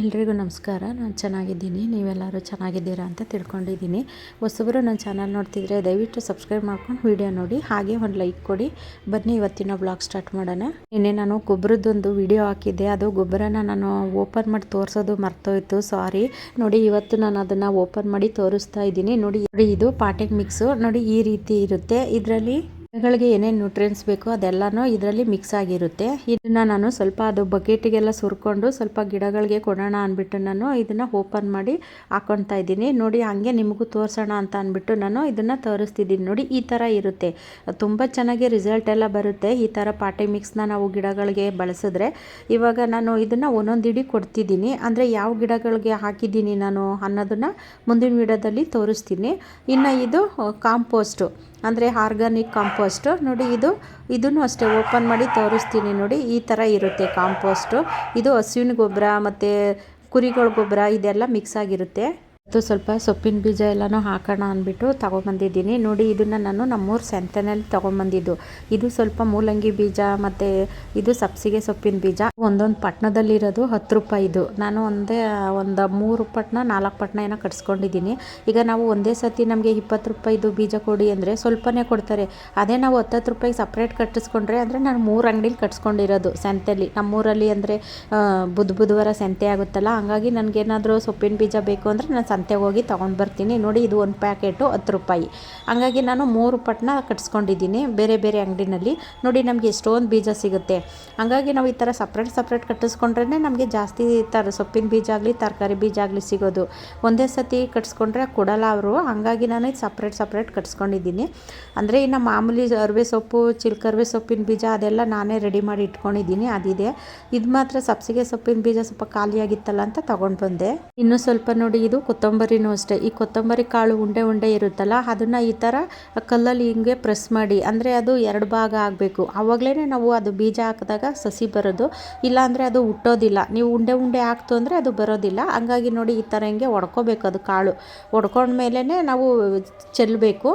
ಎಲ್ರಿಗೂ ನಮಸ್ಕಾರ. ನಾನು ಚೆನ್ನಾಗಿದ್ದೀನಿ. ನೀವೆಲ್ಲರೂ ಚೆನ್ನಾಗಿದ್ದೀರಾ ಅಂತ ತಿಳ್ಕೊಂಡಿದ್ದೀನಿ. ಹೊಸಬರು ನನ್ನ ಚಾನಲ್ ನೋಡ್ತಿದ್ರೆ ದಯವಿಟ್ಟು ಸಬ್ಸ್ಕ್ರೈಬ್ ಮಾಡ್ಕೊಂಡು ವೀಡಿಯೋ ನೋಡಿ. ಹಾಗೆ ಒಂದು ಲೈಕ್ ಕೊಡಿ. ಬನ್ನಿ ಇವತ್ತಿನ ಬ್ಲಾಗ್ ಸ್ಟಾರ್ಟ್ ಮಾಡೋಣ. ನಿನ್ನೆ ನಾನು ಗೊಬ್ಬರದ್ದೊಂದು ವಿಡಿಯೋ ಹಾಕಿದ್ದೆ. ಅದು ಗೊಬ್ಬರನ ನಾನು ಓಪನ್ ಮಾಡಿ ತೋರಿಸೋದು ಮರ್ತೋಯ್ತು. ಸಾರಿ ನೋಡಿ, ಇವತ್ತು ನಾನು ಅದನ್ನು ಓಪನ್ ಮಾಡಿ ತೋರಿಸ್ತಾ ಇದ್ದೀನಿ. ನೋಡಿ ನೋಡಿ ಇದು ಪಾಟಿಂಗ್ ಮಿಕ್ಸು ನೋಡಿ, ಈ ರೀತಿ ಇರುತ್ತೆ. ಇದರಲ್ಲಿ ಗಿಡಗಳಿಗೆ ಏನೇನು ನ್ಯೂಟ್ರಿಯೆಂಟ್ಸ್ ಬೇಕೋ ಅದೆಲ್ಲನೂ ಇದರಲ್ಲಿ ಮಿಕ್ಸ್ ಆಗಿರುತ್ತೆ. ಇದನ್ನ ನಾನು ಸ್ವಲ್ಪ ಅದು ಬಕೆಟಿಗೆಲ್ಲ ಸುರ್ಕೊಂಡು ಸ್ವಲ್ಪ ಗಿಡಗಳಿಗೆ ಕೊಡೋಣ ಅಂದ್ಬಿಟ್ಟು ನಾನು ಇದನ್ನ ಓಪನ್ ಮಾಡಿ ಹಾಕೊತಾ ಇದ್ದೀನಿ. ನೋಡಿ ಹಂಗೆ ನಿಮಗೂ ತೋರಿಸೋಣ ಅಂತ ಅಂದ್ಬಿಟ್ಟು ನಾನು ಇದನ್ನ ತೋರಿಸ್ತಿದ್ದೀನಿ. ನೋಡಿ ಈ ಥರ ಇರುತ್ತೆ. ತುಂಬ ಚೆನ್ನಾಗಿ ರಿಸಲ್ಟ್ ಎಲ್ಲ ಬರುತ್ತೆ. ಈ ಥರ ಪಾಟಿ ಮಿಕ್ಸ್ನ ನಾವು ಗಿಡಗಳಿಗೆ ಬಳಸಿದ್ರೆ. ಇವಾಗ ನಾನು ಇದನ್ನು ಒಂದೊಂದು ಇಡೀ ಕೊಡ್ತಿದ್ದೀನಿ. ಅಂದರೆ ಯಾವ ಗಿಡಗಳಿಗೆ ಹಾಕಿದ್ದೀನಿ ನಾನು ಅನ್ನೋದನ್ನು ಮುಂದಿನ ವಿಡಿಯೋದಲ್ಲಿ ತೋರಿಸ್ತೀನಿ. ಇನ್ನು ಇದು ಕಾಂಪೋಸ್ಟು ಅಂದರೆ ಆರ್ಗಾನಿಕ್ ಕಾಂಪೋಸ್ಟು. ನೋಡಿ, ಇದು, ಇದನ್ನು ಅಷ್ಟೇ ಓಪನ್ ಮಾಡಿ ತೋರಿಸ್ತೀನಿ ನೋಡಿ, ಈ ಥರ ಇರುತ್ತೆ ಕಾಂಪೋಸ್ಟು. ಇದು ಹಸುವಿನ ಗೊಬ್ಬರ ಮತ್ತು ಕುರಿಗಳ ಗೊಬ್ಬರ, ಇದೆಲ್ಲ ಮಿಕ್ಸ್ ಆಗಿರುತ್ತೆ. ಮತ್ತು ಸ್ವಲ್ಪ ಸೊಪ್ಪಿನ ಬೀಜ ಎಲ್ಲನೂ ಹಾಕೋಣ ಅಂದ್ಬಿಟ್ಟು ತೊಗೊಂಬಂದಿದ್ದೀನಿ. ನೋಡಿ, ಇದನ್ನು ನಾನು ನಮ್ಮೂರು ಸಂತೆನಲ್ಲಿ ತೊಗೊಂಬಂದಿದ್ದು. ಇದು ಸ್ವಲ್ಪ ಮೂಲಂಗಿ ಬೀಜ ಮತ್ತು ಇದು ಸಬ್ಸಿಗೆ ಸೊಪ್ಪಿನ ಬೀಜ. ಒಂದೊಂದು ಪಟ್ಟಣದಲ್ಲಿರೋದು ಹತ್ತು ರೂಪಾಯಿದು ನಾನು ಒಂದೇ, ಒಂದು ಮೂರು ಪಟ್ಟಣ ನಾಲ್ಕು ಪಟ್ಟಣ ಏನೋ ಕಟ್ಸ್ಕೊಂಡಿದ್ದೀನಿ. ಈಗ ನಾವು ಒಂದೇ ಸತಿ ನಮಗೆ ಇಪ್ಪತ್ತು ರೂಪಾಯಿದು ಬೀಜ ಕೊಡಿ ಅಂದರೆ ಸ್ವಲ್ಪನೇ ಕೊಡ್ತಾರೆ. ಅದೇ ನಾವು ಹತ್ತತ್ತು ರೂಪಾಯಿಗೆ ಸಪ್ರೇಟ್ ಕಟ್ಟಿಸ್ಕೊಂಡ್ರೆ ಅಂದರೆ ನಾನು ಮೂರು ಅಂಗಡಿಲಿ ಕಟ್ಸ್ಕೊಂಡಿರೋದು ಸಂತೆಲಿ ನಮ್ಮೂರಲ್ಲಿ ಅಂದರೆ ಬುಧ ಬುಧವಾರ ಸಂತೆ ಆಗುತ್ತಲ್ಲ, ಹಂಗಾಗಿ ನನಗೇನಾದರೂ ಸೊಪ್ಪಿನ ಬೀಜ ಬೇಕು ಅಂದರೆ ನಾನು ಸಂತೆಗೆ ಹೋಗಿ ತೊಗೊಂಡು ಬರ್ತೀನಿ. ನೋಡಿ, ಇದು ಒಂದು ಪ್ಯಾಕೆಟು ಹತ್ತು ರೂಪಾಯಿ. ಹಾಗಾಗಿ ನಾನು ಮೂರು ಪಟ್ನ ಕಟ್ಸ್ಕೊಂಡಿದ್ದೀನಿ ಬೇರೆ ಬೇರೆ ಅಂಗಡಿನಲ್ಲಿ. ನೋಡಿ, ನಮಗೆ ಎಷ್ಟೊಂದು ಬೀಜ ಸಿಗುತ್ತೆ. ಹಾಗಾಗಿ ನಾವು ಈ ಥರ ಸಪ್ರೇಟ್ ಸಪ್ರೇಟ್ ಕಟ್ಟಿಸ್ಕೊಂಡ್ರೆ ನಮಗೆ ಜಾಸ್ತಿ ಥರ ಸೊಪ್ಪಿನ ಬೀಜ ಆಗಲಿ, ತರಕಾರಿ ಬೀಜ ಆಗಲಿ ಸಿಗೋದು. ಒಂದೇ ಸತಿ ಕಟ್ಸ್ಕೊಂಡ್ರೆ ಕೊಡಲ್ಲ ಅವರು. ಹಾಗಾಗಿ ನಾನು ಇದು ಸಪ್ರೇಟ್ ಸಪ್ರೇಟ್ ಕಟ್ಸ್ಕೊಂಡಿದ್ದೀನಿ. ಅಂದರೆ ಇನ್ನು ಮಾಮೂಲಿ ಅರಿವೆ ಸೊಪ್ಪು, ಚಿಲ್ಕರ್ವೆ ಸೊಪ್ಪಿನ ಬೀಜ ಅದೆಲ್ಲ ನಾನೇ ರೆಡಿ ಮಾಡಿ ಇಟ್ಕೊಂಡಿದ್ದೀನಿ. ಅದಿದೆ. ಇದು ಮಾತ್ರ ಸಬ್ಸಿಗೆ ಸೊಪ್ಪಿನ ಬೀಜ ಸ್ವಲ್ಪ ಖಾಲಿಯಾಗಿತ್ತಲ್ಲ ಅಂತ ತೊಗೊಂಡು ಬಂದೆ. ಇನ್ನೂ ಸ್ವಲ್ಪ ನೋಡಿ, ಇದು ಕೊತ್ತಂಬರಿನೂ ಅಷ್ಟೇ. ಈ ಕೊತ್ತಂಬರಿ ಕಾಳು ಉಂಡೆ ಉಂಡೆ ಇರುತ್ತಲ್ಲ, ಅದನ್ನು ಈ ಥರ ಕಲ್ಲಲ್ಲಿ ಹಿಂಗೆ ಪ್ರೆಸ್ ಮಾಡಿ, ಅಂದರೆ ಅದು ಎರಡು ಭಾಗ ಆಗಬೇಕು. ಆವಾಗಲೇ ನಾವು ಅದು ಬೀಜ ಹಾಕಿದಾಗ ಸಸಿ ಬರೋದು. ಇಲ್ಲಾಂದರೆ ಅದು ಹುಟ್ಟೋದಿಲ್ಲ. ನೀವು ಉಂಡೆ ಉಂಡೆ ಹಾಕ್ತು ಅಂದರೆ ಅದು ಬರೋದಿಲ್ಲ. ಹಂಗಾಗಿ ನೋಡಿ ಈ ಥರ ಹಿಂಗೆ ಒಡ್ಕೋಬೇಕು ಅದು ಕಾಳು. ಹೊಡ್ಕೊಂಡ್ಮೇಲೆ ನಾವು ಚೆಲ್ಲಬೇಕು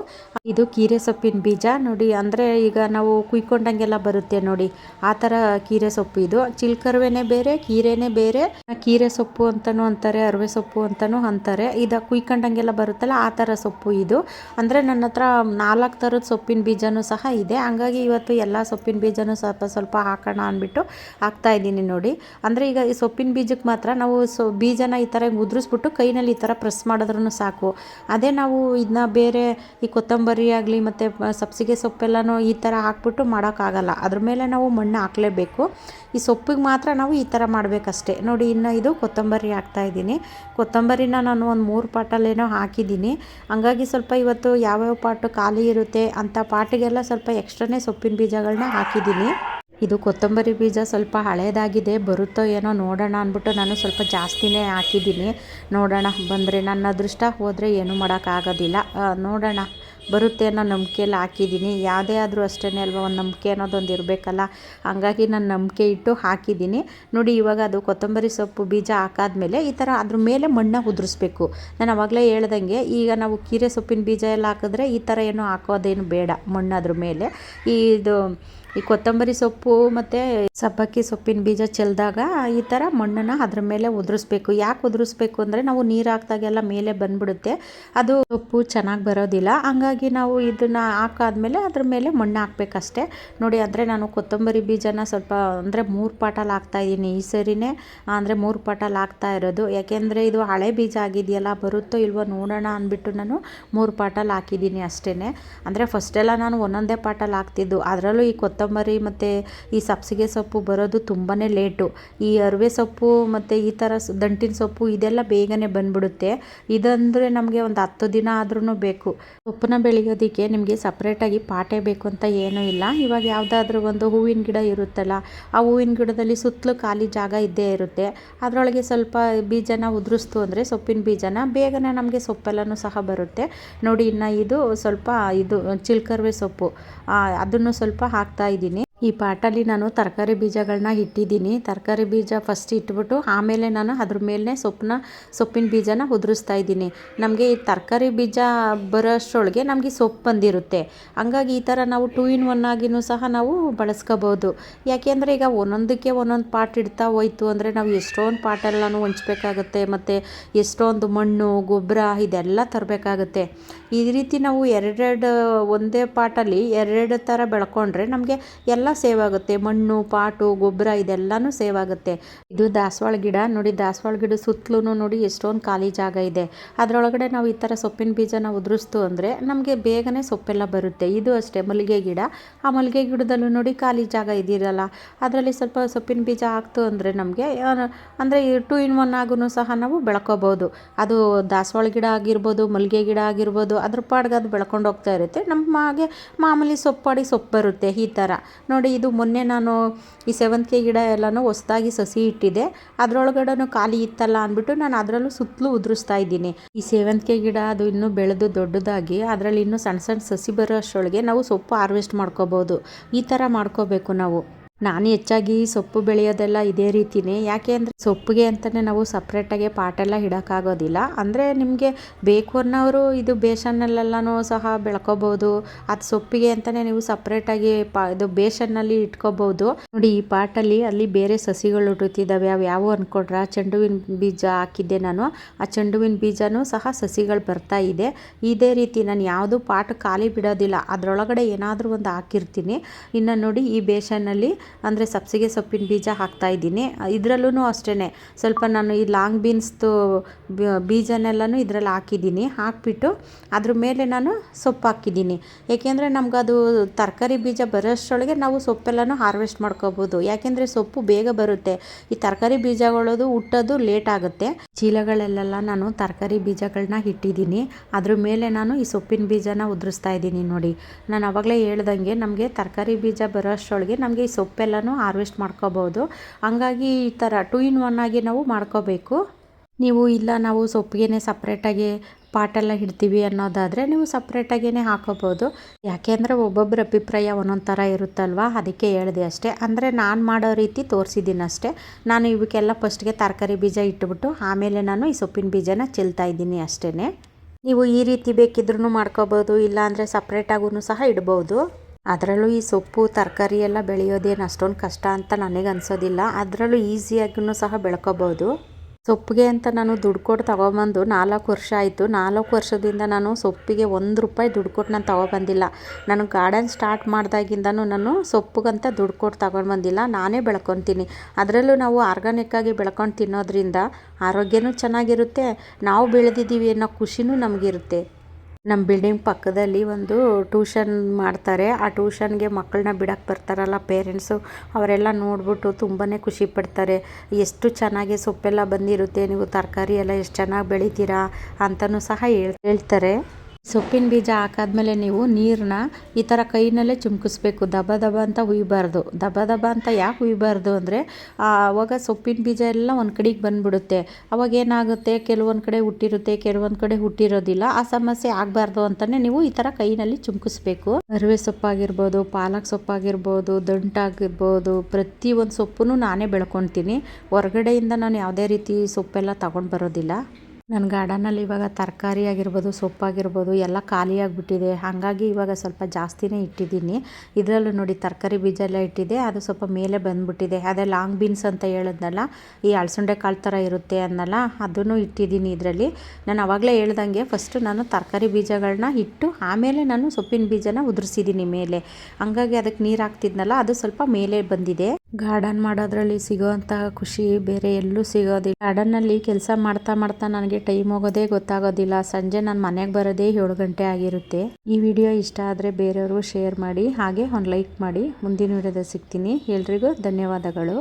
ಇದು ಕೀರೆ ಸೊಪ್ಪಿನ ಬೀಜ ನೋಡಿ, ಅಂದರೆ ಈಗ ನಾವು ಕುಯ್ಕೊಂಡಂಗೆಲ್ಲ ಬರುತ್ತೆ ನೋಡಿ. ಆ ಥರ ಕೀರೆ ಸೊಪ್ಪು ಇದು. ಚಿಲ್ಕರ್ವೆನೇ ಬೇರೆ, ಕೀರೆನೇ ಬೇರೆ. ಕೀರೆ ಸೊಪ್ಪು ಅಂತಲೂ ಅಂತಾರೆ, ಅರವೆ ಸೊಪ್ಪು ಅಂತಲೂ ಅಂತಾರೆ. ಇದು ಕುಯ್ಕೊಂಡಂಗೆಲ್ಲ ಬರುತ್ತಲ್ಲ, ಆ ಥರ ಸೊಪ್ಪು ಇದು. ಅಂದರೆ ನನ್ನ ಹತ್ರ ನಾಲ್ಕು ಥರದ ಸೊಪ್ಪಿನ ಬೀಜನೂ ಸಹ ಇದೆ. ಹಂಗಾಗಿ ಇವತ್ತು ಎಲ್ಲ ಸೊಪ್ಪಿನ ಬೀಜನೂ ಸ್ವಲ್ಪ ಸ್ವಲ್ಪ ಹಾಕೋಣ ಅಂದ್ಬಿಟ್ಟು ಹಾಕ್ತಾ ಇದ್ದೀನಿ ನೋಡಿ. ಅಂದರೆ ಈಗ ಈ ಸೊಪ್ಪಿನ ಬೀಜಕ್ಕೆ ಮಾತ್ರ ನಾವು ಸೊ, ಬೀಜನ ಈ ಥರ ಉದುರಿಸ್ಬಿಟ್ಟು ಕೈನಲ್ಲಿ ಈ ಥರ ಪ್ರೆಸ್ ಮಾಡಿದ್ರೂ ಸಾಕು. ಅದೇ ನಾವು ಇದನ್ನ ಬೇರೆ ಈ ಕೊತ್ತಂಬರಿ ಆಗಲಿ ಮತ್ತು ಸಬ್ಸಿಗೆ ಸೊಪ್ಪೆಲ್ಲನೂ ಈ ಥರ ಹಾಕ್ಬಿಟ್ಟು ಮಾಡೋಕ್ಕಾಗಲ್ಲ. ಅದ್ರ ಮೇಲೆ ನಾವು ಮಣ್ಣು ಹಾಕಲೇಬೇಕು. ಈ ಸೊಪ್ಪಿಗೆ ಮಾತ್ರ ನಾವು ಈ ಥರ ಮಾಡಬೇಕಷ್ಟೇ. ನೋಡಿ ಇನ್ನು ಇದು ಕೊತ್ತಂಬರಿ ಹಾಕ್ತಾ ಇದ್ದೀನಿ. ಕೊತ್ತಂಬರಿನ ನಾನು ಒಂದು ಮೂರು ಪಾಟಲ್ಲೇನೋ ಹಾಕಿದ್ದೀನಿ. ಹಂಗಾಗಿ ಸ್ವಲ್ಪ ಇವತ್ತು ಯಾವ್ಯಾವ ಪಾಟು ಖಾಲಿ ಇರುತ್ತೆ ಅಂಥ ಪಾಟಿಗೆಲ್ಲ ಸ್ವಲ್ಪ ಎಕ್ಸ್ಟ್ರಾನೇ ಸೊಪ್ಪಿನ ಬೀಜಗಳನ್ನ ಹಾಕಿದ್ದೀನಿ. ಇದು ಕೊತ್ತಂಬರಿ ಬೀಜ ಸ್ವಲ್ಪ ಹಳೇದಾಗಿದೆ, ಬರುತ್ತೋ ಏನೋ ನೋಡೋಣ ಅಂದ್ಬಿಟ್ಟು ನಾನು ಸ್ವಲ್ಪ ಜಾಸ್ತಿನೇ ಹಾಕಿದ್ದೀನಿ. ನೋಡೋಣ, ಬಂದರೆ ನನ್ನ ಅದೃಷ್ಟ ಹೋದರೆ ಏನೂ ಮಾಡೋಕ್ಕಾಗೋದಿಲ್ಲ. ನೋಡೋಣ. ಬರುತ್ತೆ ಅನ್ನೋ ನಂಬಿಕೆಯಲ್ಲಿ ಹಾಕಿದ್ದೀನಿ. ಯಾವುದೇ ಆದರೂ ಅಷ್ಟೇ ಅಲ್ವಾ ಒಂದು ನಂಬಿಕೆ ಅನ್ನೋದೊಂದು ಇರಬೇಕಲ್ಲ? ಹಂಗಾಗಿ ನಾನು ನಂಬಿಕೆ ಇಟ್ಟು ಹಾಕಿದ್ದೀನಿ. ನೋಡಿ, ಇವಾಗ ಅದು ಕೊತ್ತಂಬರಿ ಸೊಪ್ಪು, ಬೀಜ ಹಾಕಾದ್ಮೇಲೆ ಈ ಥರ ಅದ್ರ ಮೇಲೆ ಮಣ್ಣು ಉದುರಿಸ್ಬೇಕು. ನಾನು ಅವಾಗಲೇ ಹೇಳ್ದಂಗೆ, ಈಗ ನಾವು ಕೀರೆ ಸೊಪ್ಪಿನ ಬೀಜ ಎಲ್ಲ ಹಾಕಿದ್ರೆ ಈ ಥರ ಏನೂ ಹಾಕೋದೇನು ಬೇಡ ಮಣ್ಣು ಅದ್ರ ಮೇಲೆ. ಇದು ಈ ಕೊತ್ತಂಬರಿ ಸೊಪ್ಪು ಮತ್ತು ಸಬ್ಬಕ್ಕಿ ಸೊಪ್ಪಿನ ಬೀಜ ಚೆಲ್ಲಿದಾಗ ಈ ಥರ ಮಣ್ಣನ್ನು ಅದ್ರ ಮೇಲೆ ಉದುರಿಸ್ಬೇಕು. ಯಾಕೆ ಉದುರಿಸ್ಬೇಕು ಅಂದರೆ ನಾವು ನೀರು ಹಾಕ್ದಾಗೆಲ್ಲ ಮೇಲೆ ಬಂದ್ಬಿಡುತ್ತೆ. ಅದು ಸೊಪ್ಪು ಚೆನ್ನಾಗಿ ಬರೋದಿಲ್ಲ. ಹಂಗಾಗಿ ನಾವು ಇದನ್ನು ಹಾಕಾದ್ಮೇಲೆ ಅದ್ರ ಮೇಲೆ ಮಣ್ಣು ಹಾಕ್ಬೇಕಷ್ಟೆ. ನೋಡಿ, ಅಂದರೆ ನಾನು ಕೊತ್ತಂಬರಿ ಬೀಜನ ಸ್ವಲ್ಪ, ಅಂದರೆ ಮೂರು ಪಾಟಲ್ಲಿ ಹಾಕ್ತಾಯಿದ್ದೀನಿ ಈ ಸರಿನೇ, ಅಂದರೆ ಮೂರು ಪಾಟಲ್ಲಿ ಹಾಕ್ತಾ ಇರೋದು. ಯಾಕೆಂದರೆ ಇದು ಹಳೆ ಬೀಜ ಆಗಿದೆಯಲ್ಲ, ಬರುತ್ತೋ ಇಲ್ವೋ ನೋಡೋಣ ಅಂದ್ಬಿಟ್ಟು ನಾನು ಮೂರು ಪಾಟಲ್ಲಿ ಹಾಕಿದ್ದೀನಿ ಅಷ್ಟೇ ಅಂದರೆ ಫಸ್ಟೆಲ್ಲ ನಾನು ಒಂದೊಂದೇ ಪಾಟಲ್ಲಿ ಹಾಕ್ತಿದ್ದು. ಅದರಲ್ಲೂ ಈ ಕೊತ್ತ ಕೊತ್ತಂಬರಿ ಮತ್ತು ಈ ಸಬ್ಸಿಗೆ ಸೊಪ್ಪು ಬರೋದು ತುಂಬಾ ಲೇಟು. ಈ ಅರಿವೆ ಸೊಪ್ಪು ಮತ್ತು ಈ ಥರ ದಂಟಿನ ಸೊಪ್ಪು ಇದೆಲ್ಲ ಬೇಗನೆ ಬಂದ್ಬಿಡುತ್ತೆ. ಇದಂದರೆ ನಮಗೆ ಒಂದು ಹತ್ತು ದಿನ ಆದ್ರೂ ಬೇಕು. ಸೊಪ್ಪನ್ನ ಬೆಳೆಯೋದಕ್ಕೆ ನಿಮಗೆ ಸಪ್ರೇಟಾಗಿ ಪಾಟೆ ಬೇಕು ಅಂತ ಏನೂ ಇಲ್ಲ. ಇವಾಗ ಯಾವುದಾದ್ರೂ ಒಂದು ಹೂವಿನ ಗಿಡ ಇರುತ್ತಲ್ಲ, ಆ ಹೂವಿನ ಗಿಡದಲ್ಲಿ ಸುತ್ತಲೂ ಖಾಲಿ ಜಾಗ ಇದ್ದೇ ಇರುತ್ತೆ. ಅದರೊಳಗೆ ಸ್ವಲ್ಪ ಬೀಜನ ಉದುರಿಸ್ತು ಅಂದರೆ ಸೊಪ್ಪಿನ ಬೀಜನ ಬೇಗನೆ ನಮಗೆ ಸೊಪ್ಪೆಲ್ಲನೂ ಸಹ ಬರುತ್ತೆ. ನೋಡಿ ಇನ್ನು ಇದು ಸ್ವಲ್ಪ ಇದು ಚಿಲ್ಕರ್ವೆ ಸೊಪ್ಪು. ಅದನ್ನು ಸ್ವಲ್ಪ ಹಾಕ್ತಾ ಇದ್ದೀನಿ ಈ ಪಾಟಲ್ಲಿ ನಾನು ತರಕಾರಿ ಬೀಜಗಳನ್ನ ಇಟ್ಟಿದ್ದೀನಿ. ತರಕಾರಿ ಬೀಜ ಫಸ್ಟ್ ಇಟ್ಬಿಟ್ಟು ಆಮೇಲೆ ನಾನು ಅದ್ರ ಮೇಲೆ ಸೊಪ್ಪನ್ನ, ಸೊಪ್ಪಿನ ಬೀಜನ ಉದುರಿಸ್ತಾ ಇದ್ದೀನಿ. ನಮಗೆ ಈ ತರಕಾರಿ ಬೀಜ ಬರೋಷ್ಟರೊಳಗೆ ನಮಗೆ ಸೊಪ್ಪು ಬಂದಿರುತ್ತೆ. ಹಂಗಾಗಿ ಈ ಥರ ನಾವು ಟೂ ಇನ್ ಒನ್ ಆಗಿನೂ ಸಹ ನಾವು ಬಳಸ್ಕೋಬೋದು. ಯಾಕೆಂದರೆ ಈಗ ಒಂದೊಂದಕ್ಕೆ ಒಂದೊಂದು ಪಾಟ್ ಇಡ್ತಾ ಹೋಯ್ತು ಅಂದರೆ ನಾವು ಎಷ್ಟೊಂದು ಪಾಟೆಲ್ಲನೂ ಹಂಚಬೇಕಾಗತ್ತೆ, ಮತ್ತು ಎಷ್ಟೊಂದು ಮಣ್ಣು, ಗೊಬ್ಬರ ಇದೆಲ್ಲ ತರಬೇಕಾಗತ್ತೆ. ಈ ರೀತಿ ನಾವು ಎರಡೆರಡು, ಒಂದೇ ಪಾಟಲ್ಲಿ ಎರಡೆರಡು ಥರ ಬೆಳ್ಕೊಂಡ್ರೆ ನಮಗೆ ಎಲ್ಲ ಸೇವ್ ಆಗುತ್ತೆ. ಮಣ್ಣು, ಪಾಟು, ಗೊಬ್ಬರ ಇದೆಲ್ಲನೂ ಸೇವ್ ಆಗುತ್ತೆ. ಇದು ದಾಸವಾಳ ಗಿಡ. ನೋಡಿ, ದಾಸವಾಳ ಗಿಡ ಸುತ್ತಲೂ ನೋಡಿ ಎಷ್ಟೊಂದು ಖಾಲಿ ಜಾಗ ಇದೆ. ಅದರೊಳಗಡೆ ನಾವು ಈ ಥರ ಸೊಪ್ಪಿನ ಬೀಜನ ಉದುರಿಸ್ತು ಅಂದರೆ ನಮಗೆ ಬೇಗನೆ ಸೊಪ್ಪೆಲ್ಲ ಬರುತ್ತೆ. ಇದು ಅಷ್ಟೇ, ಮಲ್ಲಿಗೆ ಗಿಡ. ಆ ಮಲ್ಲಿಗೆ ಗಿಡದಲ್ಲೂ ನೋಡಿ ಖಾಲಿ ಜಾಗ ಇದಿರಲ್ಲ. ಅದರಲ್ಲಿ ಸ್ವಲ್ಪ ಸೊಪ್ಪಿನ ಬೀಜ ಹಾಕ್ತು ಅಂದರೆ ನಮಗೆ ಅಂದರೆ ಟು ಇನ್ ಒನ್ ಆಗೂ ಸಹ ನಾವು ಬೆಳ್ಕೋಬೋದು. ಅದು ದಾಸವಾಳ ಗಿಡ ಆಗಿರ್ಬೋದು, ಮಲ್ಲಿಗೆ ಗಿಡ ಆಗಿರ್ಬೋದು, ಅದ್ರ ಪಾಡ್ಗೆ ಅದು ಬೆಳ್ಕೊಂಡು ಹೋಗ್ತಾ ಇರುತ್ತೆ. ನಮ್ಮ ಹಾಗೆ ಮಾಮೂಲಿ ಸೊಪ್ಪಾಡಿ ಸೊಪ್ಪು ಬರುತ್ತೆ ಈ ಥರ. ನೋಡಿ ಇದು ಮೊನ್ನೆ ನಾನು ಈ ಸೇವಂತಿಗೆ ಗಿಡ ಎಲ್ಲನೂ ಹೊಸ್ದಾಗಿ ಸಸಿ ಇಟ್ಟಿದ್ದೆ. ಅದರೊಳಗಡೆನೂ ಖಾಲಿ ಇತ್ತಲ್ಲ ಅಂದ್ಬಿಟ್ಟು ನಾನು ಅದರಲ್ಲೂ ಸುತ್ತಲೂ ಉದುರಿಸ್ತಾ ಇದ್ದೀನಿ. ಈ ಸೇವಂತಿಗೆ ಗಿಡ ಅದು ಇನ್ನೂ ಬೆಳೆದು ದೊಡ್ಡದಾಗಿ ಅದರಲ್ಲಿ ಇನ್ನೂ ಸಣ್ಣ ಸಣ್ಣ ಸಸಿ ಬರೋ ಅಷ್ಟರೊಳಗೆ ನಾವು ಸೊಪ್ಪು ಹಾರ್ವೆಸ್ಟ್ ಮಾಡ್ಕೋಬೋದು. ಈ ಥರ ಮಾಡ್ಕೋಬೇಕು ನಾವು. ನಾನು ಹೆಚ್ಚಾಗಿ ಸೊಪ್ಪು ಬೆಳೆಯೋದೆಲ್ಲ ಇದೇ ರೀತಿನೇ. ಯಾಕೆ ಅಂದರೆ ಸೊಪ್ಪಿಗೆ ಅಂತಲೇ ನಾವು ಸಪ್ರೇಟಾಗಿ ಪಾಟೆಲ್ಲ ಇಡೋಕ್ಕಾಗೋದಿಲ್ಲ. ಅಂದರೆ ನಿಮಗೆ ಬೇಕು ಅನ್ನೋರು ಇದು ಬೇಸನ್ನಲ್ಲೆಲ್ಲನೂ ಸಹ ಬೆಳ್ಕೋಬೋದು. ಅದು ಸೊಪ್ಪಿಗೆ ಅಂತಲೇ ನೀವು ಸಪ್ರೇಟಾಗಿ ಪಾ ಇದು ಬೇಷನ್ನಲ್ಲಿ ಇಟ್ಕೋಬೋದು. ನೋಡಿ ಈ ಪಾಟಲ್ಲಿ ಅಲ್ಲಿ ಬೇರೆ ಸಸಿಗಳು ಹುಟ್ಟುತ್ತಿದ್ದಾವೆ. ಅವು ಯಾವ ಅಂದ್ಕೊಂಡ್ರೆ ಚೆಂಡುವಿನ ಬೀಜ ಹಾಕಿದ್ದೆ ನಾನು. ಆ ಚೆಂಡುವಿನ ಬೀಜನೂ ಸಹ ಸಸಿಗಳು ಬರ್ತಾ ಇದೆ. ಇದೇ ರೀತಿ ನಾನು ಯಾವುದು ಪಾಟ್ ಖಾಲಿ ಬಿಡೋದಿಲ್ಲ. ಅದರೊಳಗಡೆ ಏನಾದರೂ ಒಂದು ಹಾಕಿರ್ತೀನಿ. ಇನ್ನು ನೋಡಿ ಈ ಬೇಸನ್ನಲ್ಲಿ ಅಂದರೆ ಸಬ್ಸಿಗೆ ಸೊಪ್ಪಿನ ಬೀಜ ಹಾಕ್ತಾಯಿದ್ದೀನಿ ಇದರಲ್ಲೂ ಅಷ್ಟೇ ಸ್ವಲ್ಪ ನಾನು ಈ ಲಾಂಗ್ ಬೀನ್ಸ್ದು ಬೀಜನೆಲ್ಲನೂ ಇದರಲ್ಲಿ ಹಾಕಿದ್ದೀನಿ. ಹಾಕಿಬಿಟ್ಟು ಅದ್ರ ಮೇಲೆ ನಾನು ಸೊಪ್ಪು ಹಾಕಿದ್ದೀನಿ. ಏಕೆಂದರೆ ಅದು ತರಕಾರಿ ಬೀಜ ಬರೋಷ್ಟರೊಳಗೆ ನಾವು ಸೊಪ್ಪೆಲ್ಲನೂ ಹಾರ್ವೆಸ್ಟ್ ಮಾಡ್ಕೋಬೋದು. ಯಾಕೆಂದರೆ ಸೊಪ್ಪು ಬೇಗ ಬರುತ್ತೆ. ಈ ತರಕಾರಿ ಬೀಜಗಳದು ಹುಟ್ಟೋದು ಲೇಟ್ ಆಗುತ್ತೆ. ಚೀಲಗಳಲ್ಲೆಲ್ಲ ನಾನು ತರಕಾರಿ ಬೀಜಗಳನ್ನ ಇಟ್ಟಿದ್ದೀನಿ. ಅದ್ರ ಮೇಲೆ ನಾನು ಈ ಸೊಪ್ಪಿನ ಬೀಜನ ಉದುರಿಸ್ತಾ ಇದ್ದೀನಿ ನೋಡಿ. ನಾನು ಅವಾಗಲೇ ಹೇಳ್ದಂಗೆ ನಮಗೆ ತರಕಾರಿ ಬೀಜ ಬರೋ ಅಷ್ಟರೊಳಗೆ ನಮಗೆ ಈ ಸೊಪ್ಪೆಲ್ಲನೂ ಹಾರ್ವೆಸ್ಟ್ ಮಾಡ್ಕೋಬೋದು. ಹಂಗಾಗಿ ಈ ಥರ ಟೂ ಇನ್ ಒನ್ ಆಗಿ ನಾವು ಮಾಡ್ಕೋಬೇಕು. ನೀವು ಇಲ್ಲ ನಾವು ಸೊಪ್ಪಿಗೆ ಸಪ್ರೇಟಾಗಿ ಪಾಟೆಲ್ಲ ಇಡ್ತೀವಿ ಅನ್ನೋದಾದರೆ ನೀವು ಸಪ್ರೇಟಾಗೇ ಹಾಕೋಬೋದು. ಯಾಕೆಂದರೆ ಒಬ್ಬೊಬ್ಬರ ಅಭಿಪ್ರಾಯ ಒಂದೊಂದು ಥರ ಇರುತ್ತಲ್ವ? ಅದಕ್ಕೆ ಹೇಳಿದೆ ಅಷ್ಟೇ. ಅಂದರೆ ನಾನು ಮಾಡೋ ರೀತಿ ತೋರಿಸಿದ್ದೀನಿ ಅಷ್ಟೇ. ನಾನು ಇವಕ್ಕೆಲ್ಲ ಫಸ್ಟ್ಗೆ ತರಕಾರಿ ಬೀಜ ಇಟ್ಬಿಟ್ಟು ಆಮೇಲೆ ನಾನು ಈ ಸೊಪ್ಪಿನ ಬೀಜನ ಚೆಲ್ತಾ ಇದ್ದೀನಿ ಅಷ್ಟೇ ನೀವು ಈ ರೀತಿ ಬೇಕಿದ್ರೂ ಮಾಡ್ಕೋಬೋದು, ಇಲ್ಲಾಂದರೆ ಸಪ್ರೇಟಾಗೂ ಸಹ ಇಡ್ಬೋದು. ಅದರಲ್ಲೂ ಈ ಸೊಪ್ಪು, ತರಕಾರಿ ಎಲ್ಲ ಬೆಳೆಯೋದೇನು ಅಷ್ಟೊಂದು ಕಷ್ಟ ಅಂತ ನನಗೆ ಅನ್ಸೋದಿಲ್ಲ. ಅದರಲ್ಲೂ ಈಸಿಯಾಗೂ ಸಹ ಬೆಳ್ಕೋಬೋದು. ಸೊಪ್ಪಿಗೆ ಅಂತ ನಾನು ದುಡ್ಡು ಕೊಟ್ಟು ತೊಗೊಬಂದು ನಾಲ್ಕು ವರ್ಷ ಆಯಿತು. ನಾಲ್ಕು ವರ್ಷದಿಂದ ನಾನು ಸೊಪ್ಪಿಗೆ ಒಂದು ರೂಪಾಯಿ ದುಡ್ಡು ಕೊಟ್ಟು ನಾನು ತೊಗೊಬಂದಿಲ್ಲ. ನಾನು ಗಾರ್ಡನ್ ಸ್ಟಾರ್ಟ್ ಮಾಡಿದಾಗಿಂದನೂ ನಾನು ಸೊಪ್ಪಿಗಂತ ದುಡ್ಡು ಕೊಟ್ಟು ತಗೊಂಡು ಬಂದಿಲ್ಲ ನಾನೇ ಬೆಳ್ಕೊತೀನಿ. ಅದರಲ್ಲೂ ನಾವು ಆರ್ಗಾನಿಕ್ಕಾಗಿ ಬೆಳ್ಕೊಂಡು ತಿನ್ನೋದ್ರಿಂದ ಆರೋಗ್ಯನೂ ಚೆನ್ನಾಗಿರುತ್ತೆ. ನಾವು ಬೆಳೆದಿದ್ದೀವಿ ಅನ್ನೋ ಖುಷಿನೂ ನಮಗಿರುತ್ತೆ. ನಮ್ಮ ಬಿಲ್ಡಿಂಗ್ ಪಕ್ಕದಲ್ಲಿ ಒಂದು ಟ್ಯೂಷನ್ ಮಾಡ್ತಾರೆ. ಆ ಟ್ಯೂಷನ್ಗೆ ಮಕ್ಕಳನ್ನ ಬಿಡಕ್ಕೆ ಬರ್ತಾರಲ್ಲ ಪೇರೆಂಟ್ಸು ಅವರೆಲ್ಲ ನೋಡ್ಬಿಟ್ಟು ತುಂಬಾ ಖುಷಿ ಪಡ್ತಾರೆ. ಎಷ್ಟು ಚೆನ್ನಾಗಿ ಸೊಪ್ಪೆಲ್ಲ ಬಂದಿರುತ್ತೆ, ನೀವು ತರಕಾರಿ ಎಲ್ಲ ಎಷ್ಟು ಚೆನ್ನಾಗಿ ಬೆಳಿತೀರಾ ಅಂತಲೂ ಸಹ ಹೇಳ್ ಹೇಳ್ತಾರೆ. ಸೊಪ್ಪಿನ ಬೀಜ ಹಾಕಾದ್ಮೇಲೆ ನೀವು ನೀರನ್ನ ಈ ಥರ ಕೈನಲ್ಲೇ ಚುಮ್ಕಿಸ್ಬೇಕು. ದಬ ದಬ ಅಂತ ಹುಯ್ಬಾರ್ದು. ದಬ ದಬ ಅಂತ ಯಾಕೆ ಹುಯ್ಬಾರ್ದು ಅಂದರೆ ಆವಾಗ ಸೊಪ್ಪಿನ ಬೀಜ ಎಲ್ಲ ಒಂದು ಕಡೆಗೆ ಬಂದುಬಿಡುತ್ತೆ. ಅವಾಗ ಏನಾಗುತ್ತೆ? ಕೆಲವೊಂದು ಕಡೆ ಹುಟ್ಟಿರುತ್ತೆ, ಕೆಲವೊಂದು ಕಡೆ ಹುಟ್ಟಿರೋದಿಲ್ಲ. ಆ ಸಮಸ್ಯೆ ಆಗಬಾರ್ದು ಅಂತಲೇ ನೀವು ಈ ಥರ ಕೈನಲ್ಲಿ ಚುಮ್ಕಿಸ್ಬೇಕು. ಅರಿವೆ ಸೊಪ್ಪಾಗಿರ್ಬೋದು, ಪಾಲಕ್ ಸೊಪ್ಪಾಗಿರ್ಬೋದು, ದಂಟಾಗಿರ್ಬೋದು, ಪ್ರತಿಯೊಂದು ಸೊಪ್ಪು ನಾನೇ ಬೆಳ್ಕೊತೀನಿ. ಹೊರಗಡೆಯಿಂದ ನಾನು ಯಾವುದೇ ರೀತಿ ಸೊಪ್ಪೆಲ್ಲ ತಗೊಂಡು ಬರೋದಿಲ್ಲ. ನನ್ನ ಗಾರ್ಡನಲ್ಲಿ ಇವಾಗ ತರಕಾರಿ ಆಗಿರ್ಬೋದು ಸೊಪ್ಪಾಗಿರ್ಬೋದು ಎಲ್ಲ ಖಾಲಿಯಾಗಿಬಿಟ್ಟಿದೆ ಹಾಗಾಗಿ ಇವಾಗ ಸ್ವಲ್ಪ ಜಾಸ್ತಿನೇ ಇಟ್ಟಿದ್ದೀನಿ. ಇದರಲ್ಲೂ ನೋಡಿ ತರಕಾರಿ ಬೀಜ ಎಲ್ಲ ಇಟ್ಟಿದೆ ಅದು ಸ್ವಲ್ಪ ಮೇಲೆ ಬಂದುಬಿಟ್ಟಿದೆ. ಅದೇ ಲಾಂಗ್ ಬೀನ್ಸ್ ಅಂತ ಹೇಳಿದ್ನಲ್ಲ, ಈ ಅಳಸಂಡೆ ಕಾಳು ಥರ ಇರುತ್ತೆ ಅನ್ನಲ್ಲ, ಅದನ್ನು ಇಟ್ಟಿದ್ದೀನಿ ಇದರಲ್ಲಿ. ನಾನು ಆವಾಗಲೇ ಹೇಳ್ದಂಗೆ ಫಸ್ಟು ನಾನು ತರಕಾರಿ ಬೀಜಗಳನ್ನ ಇಟ್ಟು ಆಮೇಲೆ ನಾನು ಸೊಪ್ಪಿನ ಬೀಜನ ಉದುರಿಸಿದ್ದೀನಿ ಮೇಲೆ. ಹಂಗಾಗಿ ಅದಕ್ಕೆ ನೀರು ಹಾಕ್ತಿದ್ನಲ್ಲ, ಅದು ಸ್ವಲ್ಪ ಮೇಲೆ ಬಂದಿದೆ. ಗಾರ್ಡನ್ ಮಾಡೋದ್ರಲ್ಲಿ ಸಿಗೋವಂತಹ ಖುಷಿ ಬೇರೆ ಎಲ್ಲೂ ಸಿಗೋದಿಲ್ಲ. ಗಾರ್ಡನ್ನಲ್ಲಿ ಕೆಲಸ ಮಾಡ್ತಾ ಮಾಡ್ತಾ ನನಗೆ ಟೈಮ್ ಹೋಗೋದೇ ಗೊತ್ತಾಗೋದಿಲ್ಲ. ಸಂಜೆ ನಾನು ಮನೆಗೆ ಬರೋದೇ ಏಳು ಗಂಟೆ ಆಗಿರುತ್ತೆ. ಈ ವಿಡಿಯೋ ಇಷ್ಟ ಆದರೆ ಬೇರೆಯವರು ಶೇರ್ ಮಾಡಿ, ಹಾಗೆ ಒಂದು ಲೈಕ್ ಮಾಡಿ. ಮುಂದಿನ ವಿಡಿಯೋದಲ್ಲಿ ಸಿಗ್ತೀನಿ. ಎಲ್ರಿಗೂ ಧನ್ಯವಾದಗಳು.